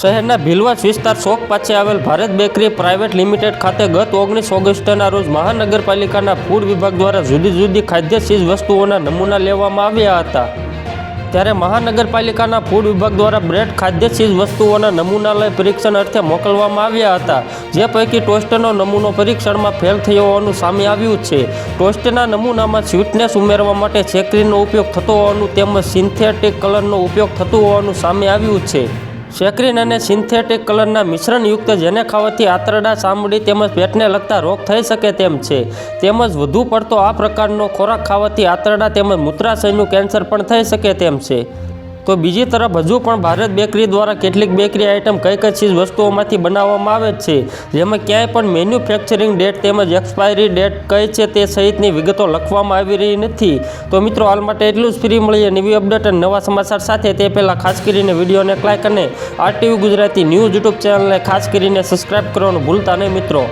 શહેરના ભીલવાસ વિસ્તાર ચોક પાસે આવેલ ભારત બેકરી પ્રાઇવેટ લિમિટેડ ખાતે ગત ઓગણીસ ઓગસ્ટના રોજ મહાનગરપાલિકાના ફૂડ વિભાગ દ્વારા જુદી જુદી ખાદ્ય ચીજ વસ્તુઓના નમૂના લેવામાં આવ્યા હતા. ત્યારે મહાનગરપાલિકાના ફૂડ વિભાગ દ્વારા બ્રેડ ખાદ્ય ચીજ વસ્તુઓના નમૂના લઈ પરીક્ષણ અર્થે મોકલવામાં આવ્યા હતા, જે પૈકી ટોસ્ટનો નમૂનો પરીક્ષણમાં ફેલ થયો હોવાનું સામે આવ્યું છે. ટોસ્ટના નમૂનામાં સ્વીટનેસ ઉમેરવા માટે છેકરીનો ઉપયોગ થતો હોવાનું તેમજ સિન્થેટિક કલરનો ઉપયોગ થતો હોવાનું સામે આવ્યું છે. સેક્રીન અને સિન્થેટિક કલરના મિશ્રણયુક્ત જેને ખાવાથી આંતરડા, ચામડી તેમજ પેટને લગતા રોગ થઈ શકે તેમ છે. તેમજ વધુ પડતો આ પ્રકારનો ખોરાક ખાવાથી આંતરડા તેમજ મૂત્રાશયનું કેન્સર પણ થઈ શકે તેમ છે. તો બીજી તરફ હજુ પણ ભારત બેકરી દ્વારા કેટલીક બેકરી આઇટમ કઈ કઈ ચીજ વસ્તુઓમાંથી બનાવવામાં આવે છે? જેમાં ક્યાંય પણ મેન્યુફેક્ચરિંગ ડેટ તેમજ એક્સપાયરી ડેટ કઈ છે તે સહિતની વિગતો લખવામાં આવી રહી નથી. તો મિત્રો, હાલ માટે એટલું જ ફ્રી મળીએ નવી અપડેટ અને નવા સમાચાર સાથે તે પહેલાં ખાસ કરીને વિડીયોને લાઇક અને આરટીવી ગુજરાતી ન્યૂઝ યુટ્યુબ ચેનલને ખાસ કરીને સબસ્ક્રાઈબ કરવાનું ભૂલતા નહીં મિત્રો.